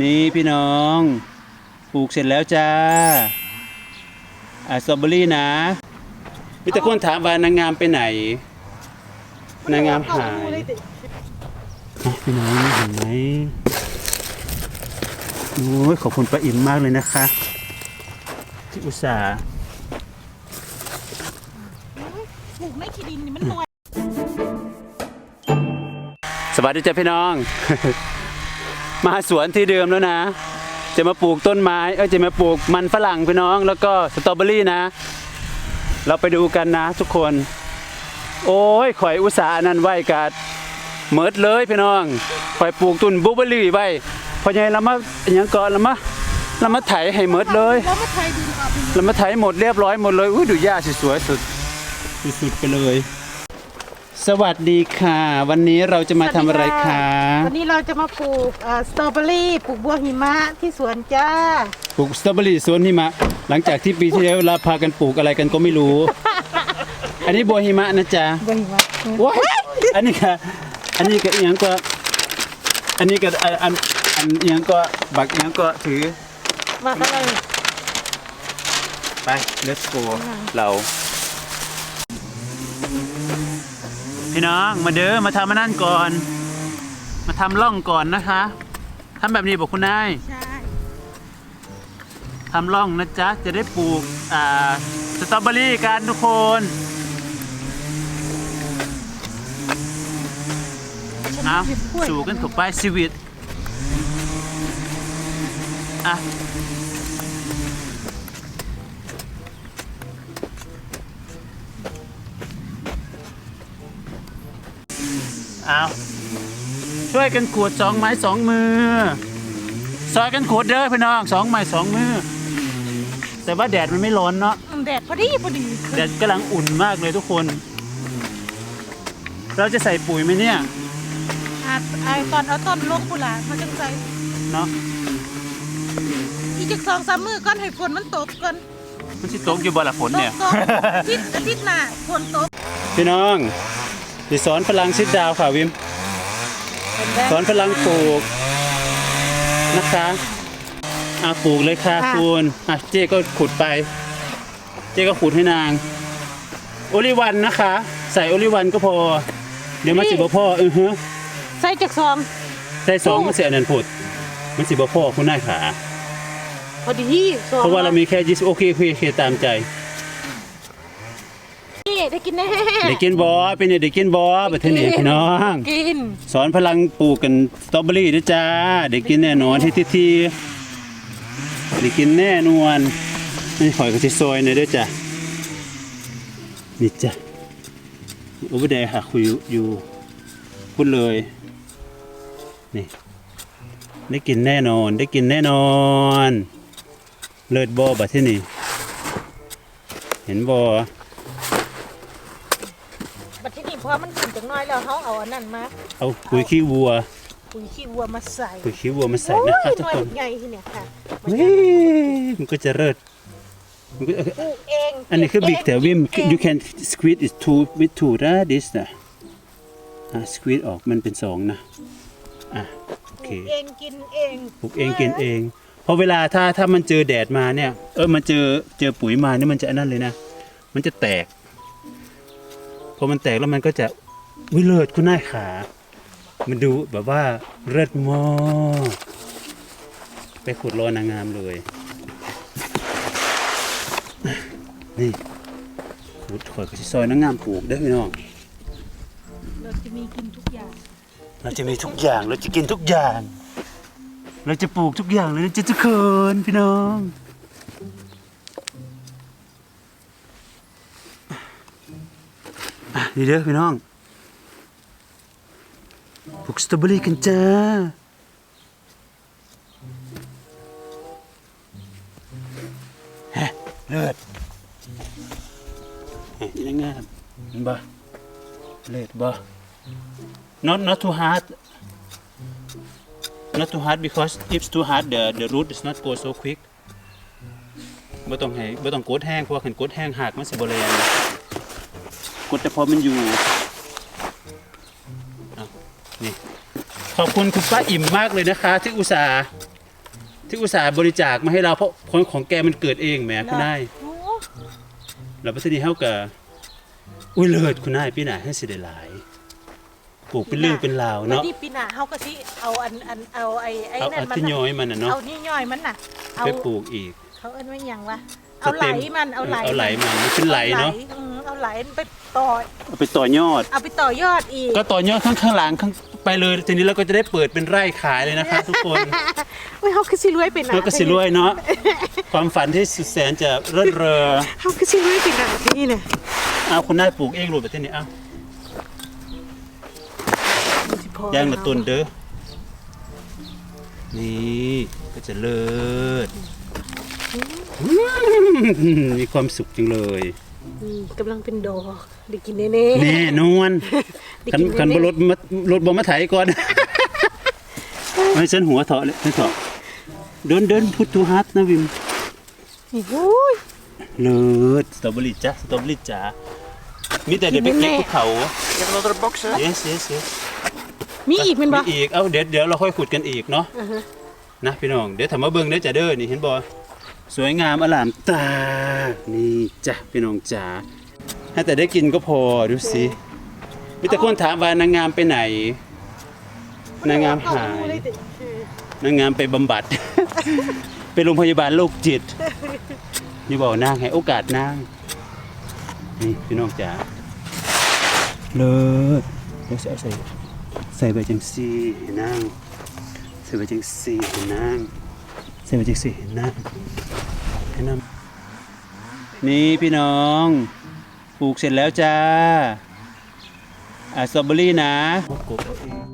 นี่พี่น้อง ปลูกเสร็จแล้วจ้าอะสตรอเบอรี่นะมีแต่คนถามว่านางงามไปไหน นางงามหายอะพี่น้องนี่เห็นไหมโอ้ยขอบคุณป้าอิ่มมากเลยนะคะ ที่อุตส่าห์ปลูกไม่ขี้ดินนี่มันหน่วย สวัสดีจ้าพี่น้อง มาสวนที่เดิมแล้วนะ จะมาปลูกต้นไม้เอ้ยจะมาปลูกมันฝรั่งพี่น้อง แล้วก็สตรอเบอรี่นะ เราไปดูกันนะทุกคน โอ้ยข่อยอุตสาห์นนั้นไหวกัดเมิดเลยพี่น้องข่อยปลูกต้นบลูเบอรี่ไว้พอใหญ่เรามาอหยังก่อนเรามาเรามาไถให้เมิดเลยแล้วมาไทยดินกเป็นเรามาไถหมดเรียบร้อยหมดเลยอุ้ยดูหญ้าสวยสุดสุดไปเลย สวัสดีค่ะ วันนี้เราจะมาทำอะไรคะ วันนี้เราจะมาปลูกเอ่อสตรอเบอรี่ปลูกบัวหิมะที่สวนจ้า ปลูกสตรอเบอรี่สวนหิมะ หลังจากที่ปีที่แล้วเราพากันปลูกอะไรกันก็ไม่รู้ อันนี้บัวหิมะนะจ๊ะบัวหิมะว้ายอันนี้ก็อันนี้ก็อหยังก็ อันนี้ก็อันอันอันอหยังก็บักอหยังก็ถือมากันเลยไป let's go เรา พี่น้องมาเด้อมาทำมานั่นก่อน มาทำร่องก่อนนะคะทำแบบนี้บอกคุณนายใช่ทำร่องนะจ๊ะจะได้ปลูกอ่าสตรอเบอรี่กันทุกคนเอาสู่กันเข้าไปชีวิตอะ เอาช่วยกันขูดสองไม้สองมือ ซอยกันขูดเด้อพี่น้องสองไม้สองมือ แต่ว่าแดดมันไม่ร้อนเนาะอืมแดดพอดีพอดีแดดกำลังอุ่นมากเลยทุกคน เราจะใส่ปุ๋ยไหมเนี่ยอะไอตอนเอาต้นลงกุหลาบมันจังใจเนาะอีกจักสองสามมือก่อนให้ฝนมันตกก่อนมันสิตกอยู่บ่ละฝนตเนี่ยกก่อนอาทิตย์อาทิตย์หน้าฝนตกพี่น้อง ดิสอนพลังซิดดาวค่ะวิมเป็นแดสอนพลังปลูกนะคะอาปลูกเลยค่ะ คุณอะเจ๊ก็ขุดไป เจ๊ก็ขุดให้นางโอลิวันนะคะ ใส่โอลิวันก็พอ เดี๋ยวมันสิบ่พ่อเออฮะใส่จักสอง ใส่สองมันเสียนันผุดมันสิบ่พ่อคุณนายขาพอดีสองเพราะว่าเรามีแค่ยี่สิบโอเคโอเคโอเคตามใจนี่ได้ กินแน่ได้กินบอเป็นเนี่ยได้กินบอประเทศนี้พี่น้อง กิน สอนพลังปลูกกันสตรอเบอรี่ด้วยจ้าได้กินแน่นอนที่ที่ที่ได้กินแน่นอนนี่หอยกระชิซอยหน่อยด้วยจ้ะนี่จ้ะโอเวอร์เดย์ค่ะคุยอยู่พูดเลยนี่ได้กินแน่นอนได้กินแน่นอน เลิศบอบัดที่นี่ เห็นบอบัดที่นี่ พอมันขึ้นจังน้อยแล้วเขาเอาอันนั้นมาเอาปุ๋ยขี้วัว ปุ๋ยขี้วัวมาใส่ปุ๋ยขี้วัวมาใส่โอ้ยนะครับทุหกน่วยคนใหญ่ที่เนี่ยค่ะเฮ้ยมันก็จะเลิศมันก็ปลูกเองอันนี้คือ big แต่วิมเก็บเอง you can squeeze it two with two นะ this นะอะ squeeze ออกมันเป็นสองนะอะโอปเคลูกเองกินเองปลูกเองกินเองเพราะเวลาถ้าถ้ามันเจอแดดมาเนี่ย เออมันเจอเจอปุ๋ยมาเนี่ยมันจะอันนั้นเลยนะ มันจะแตก พอมันแตกแล้วมันก็จะวิเลิศคุณนายขา มันดูแบบว่าเลิศมากไปขุดรอนางงามเลย นี่ขุดข่อยก็สิซอยนางงามปลูกได้อพี่น้อง เราจะมีกินทุกอย่าง เราจะมีทุกอย่าง เราจะกินทุกอย่าง เราจะปลูกทุกอย่างเลยนะจะจะเขินพี่น้อง อะนี่เด้อพี่น้องปลูกสตรอเบอรี่กันจ้าฮะเลิศเฮ้ยนี่งามเห็นบ่เลิศบ่ not not too hard not too hard because if it's too hard the the root is not go so quick บ่ต้องให้บ่ต้องกดแห้งเพราะว่าคันกดแห้งหักมันสิบ่แรงก ดแต่พอมันอยู่นี่ขอบคุณคุณป้าอิ่มมากเลยนะคะ ที่อุตส่าห์ที่อุตส่าห์บริจาคมาให้เราเพราะของของแกมันเกิดเองแหมคุณนายโอ้แล้วพัฒนีเฮาก็อุ้ยเลิศคุณนายพี่หนาให้สิได้หลายปลูกเป็นเรื่องเป็นราวเนาะนี้ปีหน้าเฮาก็สิเอาอันอันเอาไอ้ไอ้เอานั่เอานมันที่ย้อยมันน่ะเนาะเอานี่ย่อยมันน่ะเอาไปปลูกอีกเขาเอิ้นว่าหยังวะเอาไหลมันเอาไหลเอาไหลมันมันเป็นไหลเนาะ อืม ไหลมันไปต่อเอาไปต่อยอด เอาไปต่อยอดอีก ก็ต่อยอดข้างข้างหลังข้างไปเลยทีนี้เราก็จะได้เปิดเป็นไร่ขายเลยนะคะทุกคนเฮ้ยเฮาคือสิรวยเป็นหนาแล้วก็สิรวยเนาะความฝันที่สุดแสนจะเลิศเรอเฮาคือสิรวยเป็นหนาที่เนี่ยเอาคุณนายปลูกเองรูปแบบนี้เอาสิพอย่างละต้นเด้อนี่ก็จะเลิศอืมมีความสุขจังเลย นี่กำลังเป็นดอกได้กินแน่ๆ แน่นอนได้คันกินคันแน่บรถมารถบ่มาไถก่อน ไม่เส้นหัวเถาะเลยไม่เถาะเดินเดินพุทธุฮัทนะวิม นี่โอ้ย เลิศสตรอเบอรี่จ้ะสตรอเบอรี่จ้ามีแต่เดี๋ยวไปกินเก็บแน่ๆภูเขา You have another box, eh? yes yes yes มีอีกแมันบ่ มีอีก เอ้าเดี๋ยวเดี๋ยวเราค่อยขุดกันอีกเนาะ อ่าฮะ นะพี่น้อง เดี๋ยวถามมาเบิ่งเด้อจ้ะเด้อ นี่เห็นบ่ สวยงามอลามตา นี่จ้ะพี่น้องจ๋าให้แต่ได้กินก็พอดูสิมีแต่คนถามว่านางงามไปไหน นางงามหาย นางงามไปบำบัด ไปโรงพยาบาลโรคจิต นี่บอกนางให้โอกาสนาง นี่พี่น้องจ๋าเลิศเดี๋ยวใส่ใส่ใส่ใบจังซีให้นางใส่ใบจังซีให้นางใส่ใบจังซีให้นางให้นำ นี่พี่น้องปลูกเสร็จแล้วจ้าอะสตรอเบอรี่นะกบเอาเอง